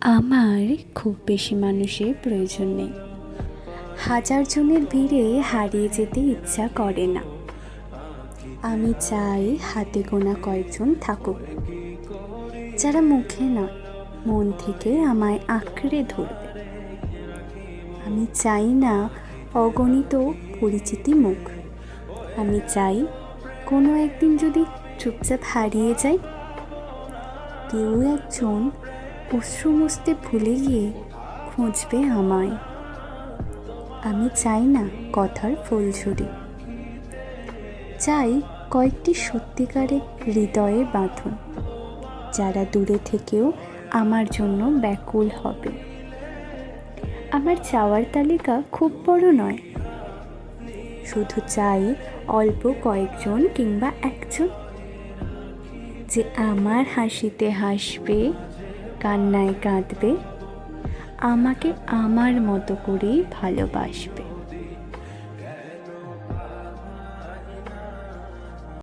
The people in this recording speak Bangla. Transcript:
আমার খুব বেশি মানুষের প্রয়োজন নেই। হাজার জনের ভিড়ে হারিয়ে যেতে ইচ্ছা করে না। আমি চাই হাতে গোনা কয়েকজন থাকুক। যারা মুখে নয়, মন থেকে আমায় আঁকড়ে ধরবে। আমি চাই না অগণিত পরিচিতি মুখ। আমি চাই কোনো একদিন যদি চুপচাপ হারিয়ে যাই, কেউ একজন অশ্রু মুছতে ভুলে গিয়ে খুঁজবে আমায়। আমি চাই না কথার ফুলঝুরি। চাই কয়েকটি সত্যিকারের হৃদয়ে বাঁধন, যারা দূরে থেকেও আমার জন্য ব্যাকুল হবে। আমার চাওয়ার তালিকা খুব বড় নয়। শুধু চাই অল্প কয়েকজন কিংবা একজন, যে আমার হাসিতে হাসবে কান্নায় কাঁদবে আমাকে আমার মতো করেই ভালোবাসবে।